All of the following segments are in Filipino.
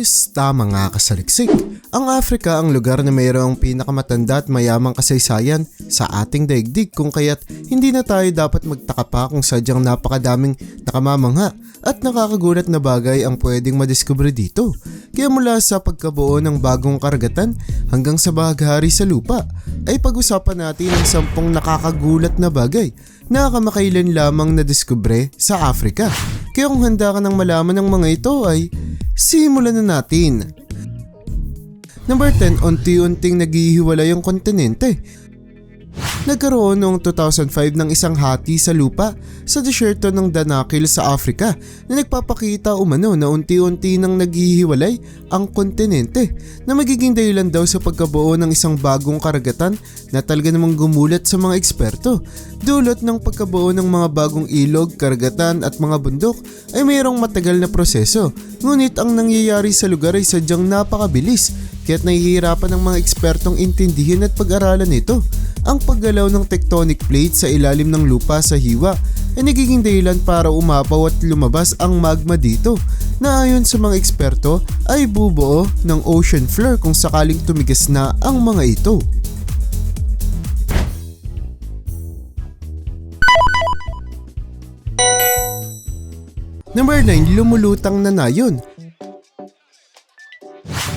Kamusta mga kasaliksik? Ang Africa ang lugar na mayroong pinakamatanda at mayamang kasaysayan sa ating daigdig kung kaya't hindi na tayo dapat magtaka pa kung sadyang napakadaming nakamamangha at nakakagulat na bagay ang pwedeng madiskubre dito. Kaya mula sa pagkabuo ng bagong karagatan hanggang sa bahaghari sa lupa ay pag-usapan natin ang sampung nakakagulat na bagay na kamakailan lamang na diskubre sa Africa. Kaya kung handa ka ng malaman ng mga ito ay simulan na natin. Number 10, unti-unting naghihiwalay ang kontinente. Nagkaroon noong 2005 ng isang hati sa lupa sa desierto ng Danakil sa Africa na nagpapakita umano na unti-unti nang naghihiwalay ang kontinente na magiging dahilan daw sa pagkabuo ng isang bagong karagatan na talaga namang gumulat sa mga eksperto. Dulot ng pagkabuo ng mga bagong ilog, karagatan at mga bundok ay mayroong matagal na proseso ngunit ang nangyayari sa lugar ay sadyang napakabilis kaya't nahihirapan ng mga ekspertong intindihin at pag-aralan ito. Ang paggalaw ng tectonic plate sa ilalim ng lupa sa hiwa ay nagiging dahilan para umapaw at lumabas ang magma dito na ayon sa mga eksperto ay bubuo ng ocean floor kung sakaling tumigas na ang mga ito. Number 9, lumulutang na nayon.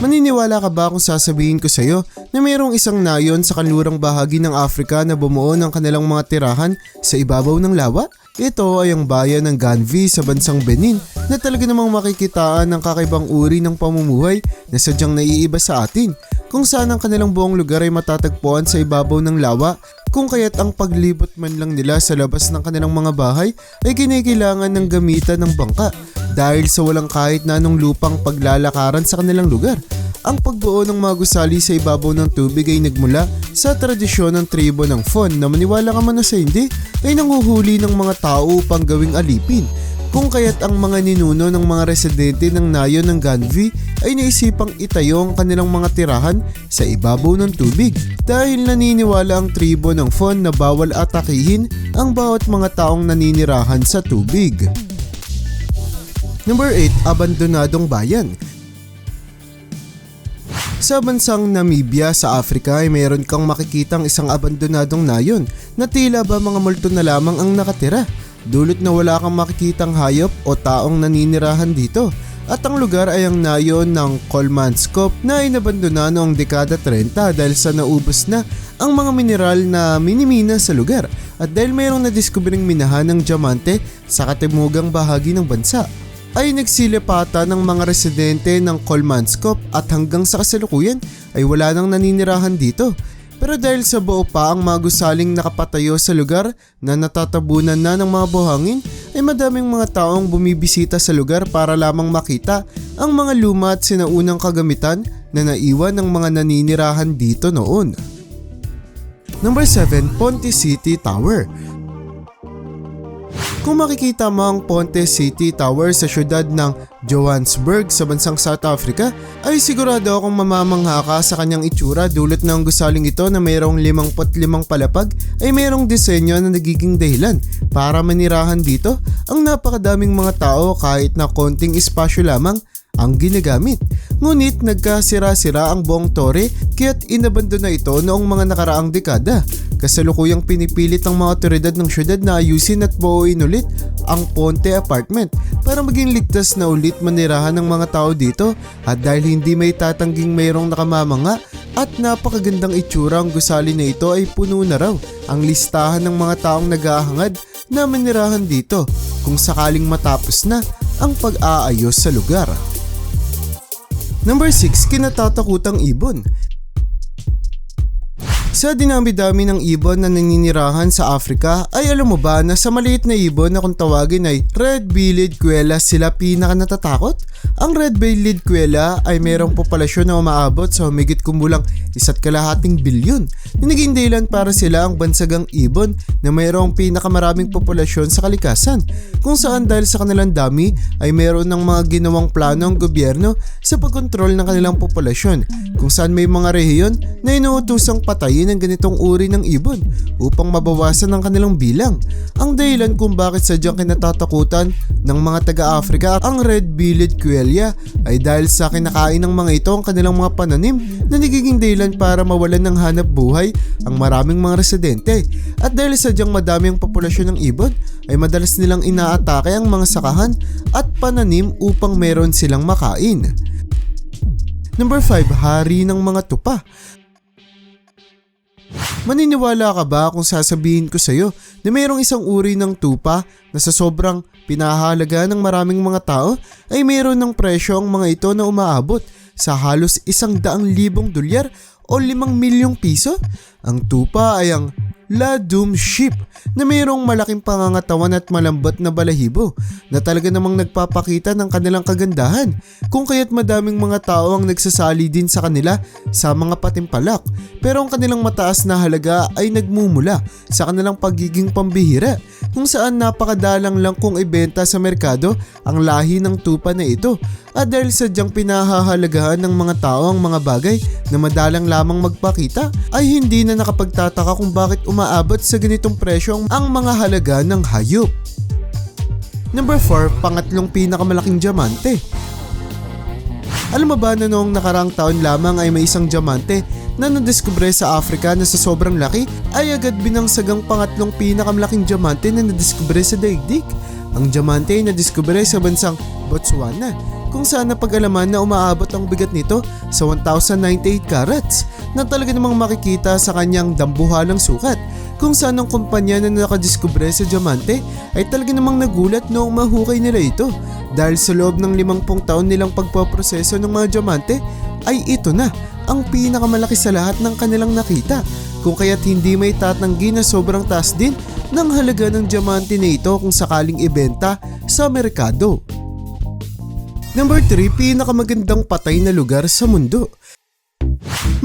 Maniniwala ka ba kung sasabihin ko sa'yo na mayroong isang nayon sa kanlurang bahagi ng Africa na bumuo ng kanilang mga tirahan sa ibabaw ng lawa? Ito ay ang bayan ng Ganvi sa bansang Benin na talaga namang makikitaan ng kakaibang uri ng pamumuhay na sadyang naiiba sa atin kung saan ang kanilang buong lugar ay matatagpuan sa ibabaw ng lawa kung kaya't ang paglibot man lang nila sa labas ng kanilang mga bahay ay kinikailangan ng gamitan ng bangka dahil sa walang kahit na anong lupang paglalakaran sa kanilang lugar. Ang pagbuo ng mga gusali sa ibabaw ng tubig ay nagmula sa tradisyon ng tribo ng Fon na maniwala ka man na sa hindi ay nanguhuli ng mga tao upang gawing alipin. Kung kaya't ang mga ninuno ng mga residente ng nayon ng Ganvi ay naisipang itayo ang kanilang mga tirahan sa ibabaw ng tubig dahil naniniwala ang tribo ng Fon na bawal atakihin ang bawat mga taong naninirahan sa tubig. Number 8, Abandonadong Bayan sa bansang Namibia sa Africa ay mayroon kang makikitang isang abandonadong nayon na tila ba mga multo na lamang ang nakatira. Dulot na wala kang makikitang hayop o taong naninirahan dito. At ang lugar ay ang nayon ng Kolmanskop na inabandona noong dekada 30 dahil sa naubos na ang mga mineral na minimina sa lugar at dahil mayroong nadiskubring minahan ng diamante sa katimugang bahagi ng bansa ay nagsilipata ng mga residente ng Kolmanskop at hanggang sa kasalukuyan ay wala nang naninirahan dito. Pero dahil sa buo pa ang mga gusaling nakapatayo sa lugar na natatabunan na ng mga buhangin ay madaming mga taong bumibisita sa lugar para lamang makita ang mga luma at sinaunang kagamitan na naiwan ng mga naninirahan dito noon. Number 7, Ponte City Tower kung makikita mo ang Ponte City Tower sa syudad ng Johannesburg sa bansang South Africa, ay sigurado akong mamamangha ka sa kanyang itsura dulot ng gusaling ito na mayroong 55 palapag ay mayroong disenyo na nagiging dahilan para manirahan dito ang napakadaming mga tao kahit na konting espasyo lamang ang ginagamit. Ngunit nagkasira-sira ang buong tore kaya't inabandona ito noong mga nakaraang dekada. Kasalukuyang pinipilit ng mga otoridad ng syudad na ayusin at buuin ulit ang Ponte Apartment para maging ligtas na ulit manirahan ng mga tao dito at dahil hindi may tatangging mayroong nakamamanga at napakagandang itsura ang gusali na ito ay puno na raw ang listahan ng mga taong nag-aahangad na manirahan dito kung sakaling matapos na ang pag-aayos sa lugar. Number 6, kinatatakutang ibon. Sa dinami-dami ng ibon na naninirahan sa Africa ay alam mo ba na sa maliit na ibon na kung tawagin ay red-billed quail sila pinaka natatakot? Ang red-billed quail ay mayroong populasyon na umaabot sa humigit kumulang isa't kalahating bilyon na naging dahilan para sila ang bansagang ibon na mayroong pinakamaraming populasyon sa kalikasan kung saan dahil sa kanilang dami ay mayroon ng mga ginawang plano ang gobyerno sa pagkontrol ng kanilang populasyon kung saan may mga rehiyon na inuutusang patayin ang ganitong uri ng ibon upang mabawasan ang kanilang bilang. Ang dahilan kung bakit sadyang kinatatakutan ng mga taga-Africa ang red-billed quail ay dahil sa kinakain ng mga ito ang kanilang mga pananim na nagiging dahilan para mawalan ng hanap buhay ang maraming mga residente. At dahil sadyang madami ang populasyon ng ibon, ay madalas nilang inaatake ang mga sakahan at pananim upang meron silang makain. Number 5, hari ng mga tupa. Maniniwala ka ba kung sasabihin ko sa'yo na mayroong isang uri ng tupa na sa sobrang pinahalaga ng maraming mga tao ay mayroon ng presyo ang mga ito na umaabot sa halos isang daang libong dolyar o limang milyong piso? Ang tupa ay ang La Doom Sheep na mayroong malaking pangangatawan at malambot na balahibo na talaga namang nagpapakita ng kanilang kagandahan kung kaya't madaming mga tao ang nagsasali din sa kanila sa mga patimpalak. Pero ang kanilang mataas na halaga ay nagmumula sa kanilang pagiging pambihira kung saan napakadalang lang kung ibenta sa merkado ang lahi ng tupa na ito. At dahil sadyang pinahahalagahan ng mga tao ang mga bagay na madalang lamang magpakita ay hindi na nakapagtataka kung bakit umaabot sa ganitong presyo ang mga halaga ng hayop. Number 4, pangatlong pinakamalaking diamante. Alam mo ba na noong nakarang taon lamang ay may isang diamante na nadiskubre sa Africa na sa sobrang laki ay agad binangsagang pangatlong pinakamalaking diamante na nadiskubre sa daigdig. Ang diamante ay nadiskubre sa bansang Botswana kung saan napag-alaman na umaabot ang bigat nito sa 1,098 carats na talaga namang makikita sa kanyang dambuhalang sukat kung saan ang kumpanya na nakadiskubre sa diamante ay talaga namang nagulat noong mahukay nila ito dahil sa loob ng 50 taon nilang pagpaproseso ng mga diamante ay ito na ang pinakamalaki sa lahat ng kanilang nakita kung kaya't hindi may tatanggi na sobrang taas din ng halaga ng diamante na ito kung sakaling ibenta sa merkado. Number 3, pinakamagandang patay na lugar sa mundo.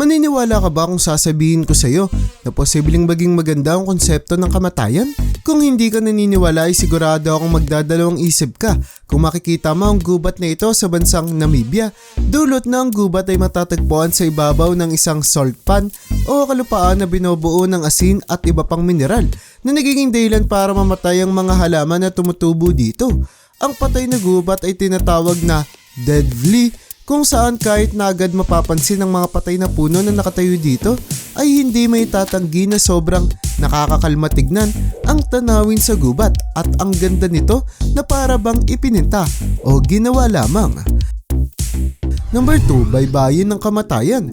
Maniniwala ka ba kung sasabihin ko sa iyo na posibleng maging maganda ang konsepto ng kamatayan? Kung hindi ka naniniwala ay sigurado akong magdadalawang isip ka kung makikita mo ang gubat na ito sa bansang Namibia. Dulot na ang gubat ay matatagpuan sa ibabaw ng isang salt pan o kalupaan na binubuo ng asin at iba pang mineral na nagiging dahilan para mamatay ang mga halaman na tumutubo dito. Ang patay na gubat ay tinatawag na deadly kung saan kahit na agad mapapansin ng mga patay na puno na nakatayo dito ay hindi may tatanggi na sobrang nakakakalma tignan ang tanawin sa gubat at ang ganda nito na para bang ipininta o ginawa lamang. Number 2, baybayin ng kamatayan.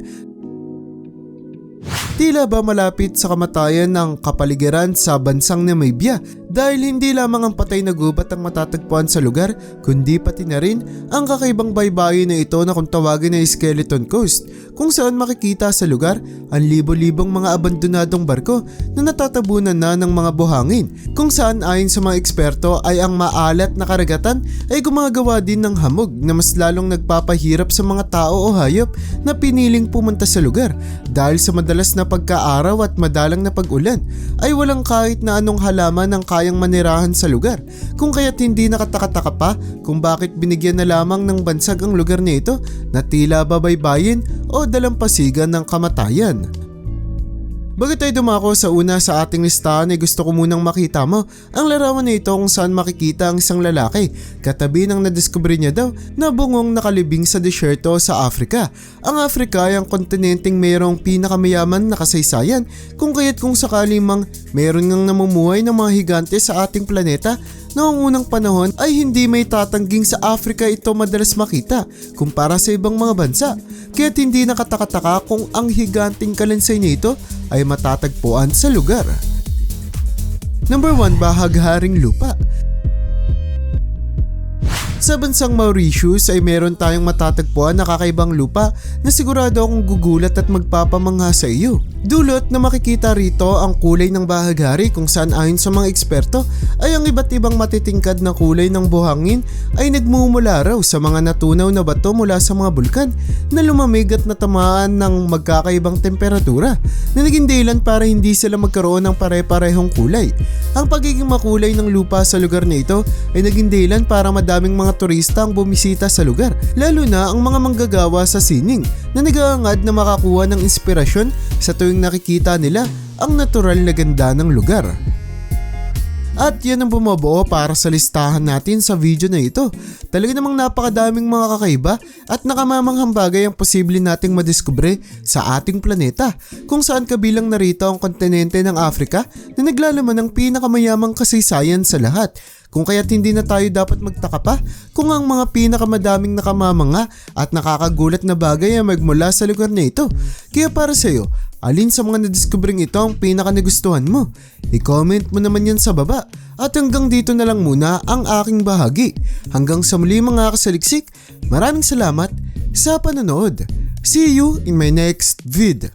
Tila ba malapit sa kamatayan ng kapaligiran sa bansang Namibia dahil hindi lamang ang patay na gubat ang matatagpuan sa lugar kundi pati na rin ang kakaibang baybayin na ito na kung tawagin na Skeleton Coast kung saan makikita sa lugar ang libo-libong mga abandonadong barko na natatabunan na ng mga buhangin kung saan ayon sa mga eksperto ay ang maalat na karagatan ay gumagawa din ng hamog na mas lalong nagpapahirap sa mga tao o hayop na piniling pumunta sa lugar dahil sa madalas na pagkaaraw at madalang na pag-ulan ay walang kahit na anong halaman ang kayang manirahan sa lugar kung kaya't hindi nakatakataka pa kung bakit binigyan na lamang ng bansag ang lugar na ito na tila babaybayin o dalampasigan ng kamatayan. Bago tayo dumako sa una sa ating listahan ay gusto ko munang makita mo ang larawan na ito kung saan makikita ang isang lalaki katabi ng nadiskubre niya daw na bungong nakalibing sa desierto sa Africa. Ang Africa ay ang kontinenteng mayroong pinakamayaman na kasaysayan kung kaya't kung sakali mang mayroon ngang namumuhay ng mga higante sa ating planeta Noong unang panahon ay hindi may tatangging sa Africa ito madalas makita kumpara sa ibang mga bansa. Kaya't hindi nakatakataka kung ang higanting kalansay nito ay matatagpuan sa lugar. Number 1, bahagharing lupa. Sa bansang Mauritius ay meron tayong matatagpuan na kakaibang lupa na sigurado akong gugulat at magpapamangha sa iyo. Dulot na makikita rito ang kulay ng bahaghari kung saan ayon sa mga eksperto ay ang iba't ibang matitingkad na kulay ng buhangin ay nagmumula raw sa mga natunaw na bato mula sa mga bulkan na lumamig at natamaan ng magkakaibang temperatura na naging dahilan para hindi sila magkaroon ng pare-parehong kulay. Ang pagiging makulay ng lupa sa lugar na ito ay naging dahilan para madaming mga turista ang bumisita sa lugar, lalo na ang mga manggagawa sa sining na nag-aangad na makakuha ng inspirasyon sa tuwing nakikita nila ang natural na ganda ng lugar. At yan ang bumubuo para sa listahan natin sa video na ito. Talaga namang napakadaming mga kakaiba at nakamamanghang bagay ang posible nating madiskubre sa ating planeta kung saan kabilang narito ang kontinente ng Africa na naglalaman ng pinakamayamang kasaysayan sa lahat kung kaya't hindi na tayo dapat magtaka pa kung ang mga pinakamadaming nakamamanga at nakakagulat na bagay ay magmula sa lugar na ito. Kaya para sa iyo, alin sa mga nadiskubring ito ang pinaka nagustuhan mo? I-comment mo naman yan sa baba. At hanggang dito na lang muna ang aking bahagi. Hanggang sa muli mga kasaliksik, maraming salamat sa panonood. See you in my next vid.